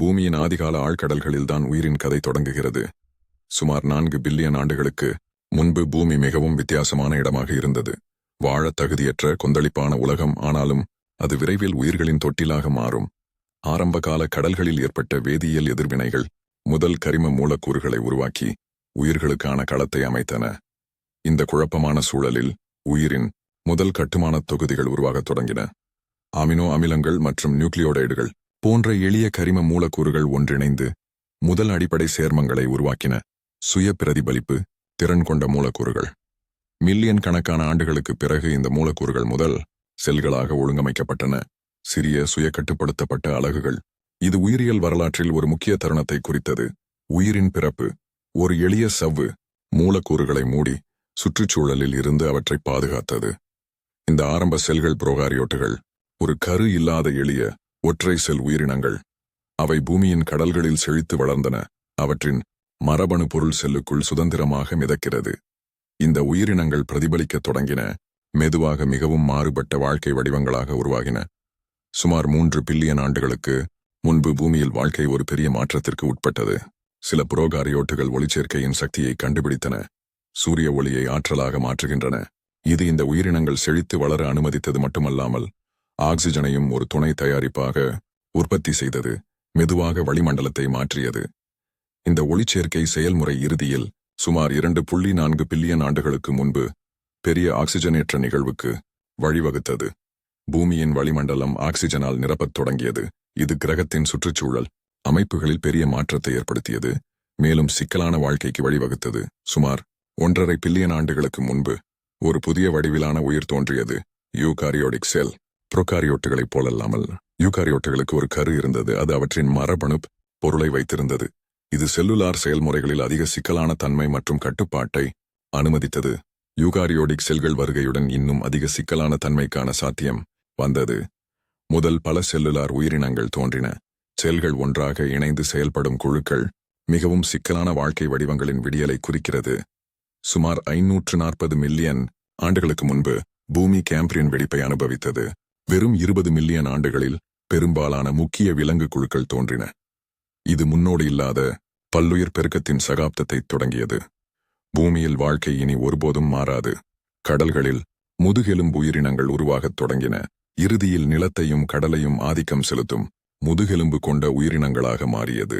பூமியின் ஆதிகால ஆழ்கடல்களில்தான் உயிரின் கதை தொடங்குகிறது. சுமார் நான்கு பில்லியன் ஆண்டுகளுக்கு முன்பு பூமி மிகவும் வித்தியாசமான இடமாக இருந்தது. வாழத் தகுதியற்ற கொந்தளிப்பான உலகம் ஆனாலும் அது விரைவில் உயிர்களின் தொட்டிலாக மாறும். ஆரம்பகால கடல்களில் ஏற்பட்ட வேதியியல் எதிர்வினைகள் முதல் கரிம மூலக்கூறுகளை உருவாக்கி உயிர்களுக்கான களத்தை அமைத்தன. இந்த குழப்பமான சூழலில் உயிரின் முதல் கட்டுமானத் தொகுதிகள் உருவாகத் தொடங்கின. அமினோ அமிலங்கள் மற்றும் நியூக்ளியோடைடுகள் போன்ற எளிய கரிம மூலக்கூறுகள் ஒன்றிணைந்து முதல் அடிப்படை சேர்மங்களை உருவாக்கின சுய பிரதிபலிப்பு திறன் கொண்ட மூலக்கூறுகள். மில்லியன் கணக்கான ஆண்டுகளுக்கு பிறகு இந்த மூலக்கூறுகள் முதல் செல்களாக ஒழுங்கமைக்கப்பட்டன. சிறிய சுய கட்டுப்படுத்தப்பட்ட அலகுகள். இது உயிரியல் வரலாற்றில் ஒரு முக்கிய தருணத்தை குறித்தது. உயிரின் பிறப்பு. ஒரு எளிய சவ்வு மூலக்கூறுகளை மூடி சுற்றுச்சூழலில் இருந்து அவற்றை பாதுகாத்தது. இந்த ஆரம்ப செல்கள் புரோகாரியோட்டுகள். ஒரு கரு இல்லாத எளிய ஒற்றை செல் உயிரினங்கள். அவை பூமியின் கடல்களில் செழித்து வளர்ந்தன. அவற்றின் மரபணு பொருள் செல்லுக்குள் சுதந்திரமாக மிதக்கிறது. இந்த உயிரினங்கள் பிரதிபலிக்கத் தொடங்கின. மெதுவாக மிகவும் மாறுபட்ட வாழ்க்கை வடிவங்களாக உருவாகின. சுமார் மூன்று பில்லியன் ஆண்டுகளுக்கு முன்பு பூமியில் வாழ்க்கை ஒரு பெரிய மாற்றத்திற்கு உட்பட்டது. சில புரோகாரியோட்டுகள் ஒளிச்சேர்க்கையின் சக்தியை கண்டுபிடித்தன. சூரிய ஒளியை ஆற்றலாக மாற்றுகின்றன. இது இந்த உயிரினங்கள் செழித்து வளர அனுமதித்தது மட்டுமல்லாமல் ஆக்சிஜனையும் ஒரு துணை தயாரிப்பாக உற்பத்தி செய்தது மெதுவாக வளிமண்டலத்தை மாற்றியது. இந்த ஒளிச்சேர்க்கை செயல்முறை இறுதியில் சுமார் இரண்டு புள்ளி நான்கு பில்லியன் ஆண்டுகளுக்கு முன்பு பெரிய ஆக்சிஜனேற்ற நிகழ்வுக்கு வழிவகுத்தது. பூமியின் வளிமண்டலம் ஆக்சிஜனால் நிரப்பத் தொடங்கியது. இது கிரகத்தின் சுற்றுச்சூழல் அமைப்புகளில் பெரிய மாற்றத்தை ஏற்படுத்தியது மேலும் சிக்கலான வாழ்க்கைக்கு வழிவகுத்தது. சுமார் ஒன்றரை பில்லியன் ஆண்டுகளுக்கு முன்பு ஒரு புதிய வடிவிலான உயிர் தோன்றியது யூகாரியோடிக் செல். புரோகாரியோட்டுகளைப் போலல்லாமல் யூகாரியோட்டுகளுக்கு ஒரு கரு இருந்தது. அது அவற்றின் மரபணு பொருளை வைத்திருந்தது. இது செல்லுலார் செயல்முறைகளில் அதிக சிக்கலான தன்மை மற்றும் கட்டுப்பாட்டை அனுமதித்தது. யூகாரியோடிக் செல்கள் வருகையுடன் இன்னும் அதிக சிக்கலான தன்மைக்கான சாத்தியம் வந்தது. முதல் பல செல்லுலார் உயிரினங்கள் தோன்றின. செல்கள் ஒன்றாக இணைந்து செயல்படும் குழுக்கள் மிகவும் சிக்கலான வாழ்க்கை வடிவங்களின் விடியலை குறிக்கிறது. சுமார் ஐநூற்று நாற்பது மில்லியன் ஆண்டுகளுக்கு முன்பு பூமி கேம்பிரியன் வெடிப்பை அனுபவித்தது. வெறும் இருபது மில்லியன் ஆண்டுகளில் பெரும்பாலான முக்கிய விலங்கு குழுக்கள் தோன்றின. இது முன்னோடி இல்லாத பல்லுயிர் பெருக்கத்தின் சகாப்தத்தை தொடங்கியது. பூமியில் வாழ்க்கை இனி ஒருபோதும் மாறாது. கடல்களில் முதுகெலும்பு உயிரினங்கள் உருவாகத் தொடங்கின. இறுதியில் நிலத்தையும் கடலையும் ஆதிக்கம் செலுத்தும் முதுகெலும்பு கொண்ட உயிரினங்களாக மாறியது.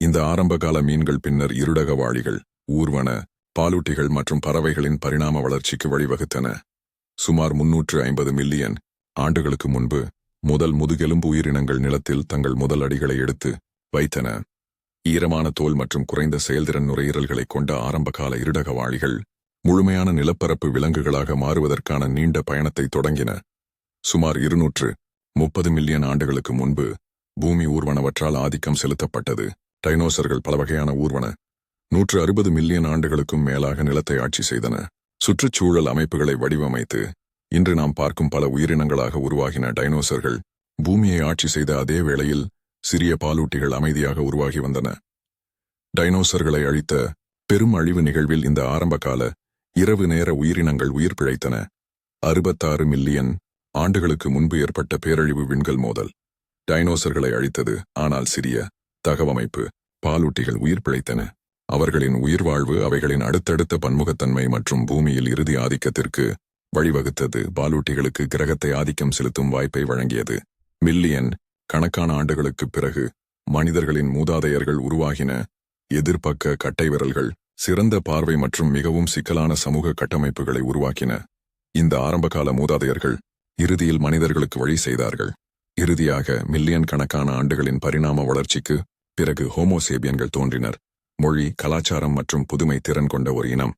இந்த ஆரம்பகால மீன்கள் பின்னர் இருடகவாளிகள் ஊர்வன பாலூட்டிகள் மற்றும் பறவைகளின் பரிணாம வளர்ச்சிக்கு வழிவகுத்தன. சுமார் முன்னூற்று ஐம்பது மில்லியன் ஆண்டுகளுக்கு முன்பு முதல் முதுகெலும்பு உயிரினங்கள் நிலத்தில் தங்கள் முதல் அடிகளை எடுத்து வைத்தன. ஈரமான தோல் மற்றும் குறைந்த செயல்திறன் நுரையீரல்களை கொண்ட ஆரம்பகால இருடகவாழிகள் முழுமையான நிலப்பரப்பு விலங்குகளாக மாறுவதற்கான நீண்ட பயணத்தை தொடங்கின. சுமார் இருநூற்று முப்பது மில்லியன் ஆண்டுகளுக்கு முன்பு பூமி ஊர்வனவற்றால் ஆதிக்கம் செலுத்தப்பட்டது. டைனோசர்கள் பல வகையான ஊர்வன நூற்று அறுபது மில்லியன் ஆண்டுகளுக்கும் மேலாக நிலத்தை ஆட்சி செய்தன. சுற்றுச்சூழல் அமைப்புகளை வடிவமைத்து இன்று நாம் பார்க்கும் பல உயிரினங்களாக உருவாகின டைனோசர்கள் பூமியை ஆட்சி செய்த அதே வேளையில் சிறிய பாலூட்டிகள் அமைதியாக உருவாகி வந்தன. டைனோசர்களை அழித்த பெரும் அழிவு நிகழ்வில் இந்த ஆரம்பகால இரவு நேர உயிரினங்கள் உயிர் பிழைத்தன. அறுபத்தாறு மில்லியன் ஆண்டுகளுக்கு முன்பு ஏற்பட்ட பேரழிவு விண்கல் மோதல் டைனோசர்களை அழித்தது ஆனால் சிறிய தகவமைப்பு பாலூட்டிகள் உயிர் பிழைத்தன. அவர்களின் உயிர்வாழ்வு அவைகளின் அடுத்தடுத்த பன்முகத்தன்மை மற்றும் பூமியில் இறுதி ஆதிக்கத்திற்கு வழிவகுத்தது. பாலூட்டிகளுக்கு கிரகத்தை ஆதிக்கம் செலுத்தும் வாய்ப்பை வழங்கியது. மில்லியன் கணக்கான ஆண்டுகளுக்குப் பிறகு மனிதர்களின் மூதாதையர்கள் உருவாகின எதிர்பக்க கட்டை விரல்கள் சிறந்த பார்வை மற்றும் மிகவும் சிக்கலான சமூக கட்டமைப்புகளை உருவாக்கின. இந்த ஆரம்பகால மூதாதையர்கள் இறுதியில் மனிதர்களுக்கு வழி செய்தார்கள். இறுதியாக மில்லியன் கணக்கான ஆண்டுகளின் பரிணாம வளர்ச்சிக்கு பிறகு ஹோமோசேபியன்கள் தோன்றினர். மொழி கலாச்சாரம் மற்றும் புதுமை திறன் கொண்ட ஒரு இனம்.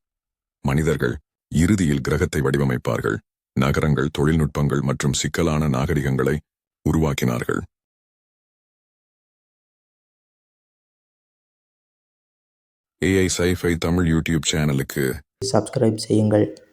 மனிதர்கள் இறுதியில் கிரகத்தை வடிவமைப்பார்கள். நகரங்கள் தொழில்நுட்பங்கள் மற்றும் சிக்கலான நாகரிகங்களை உருவாக்கினார்கள். ஏஐ சைஃபை தமிழ் யூடியூப் சேனலுக்கு சப்ஸ்கிரைப் செய்யுங்கள்.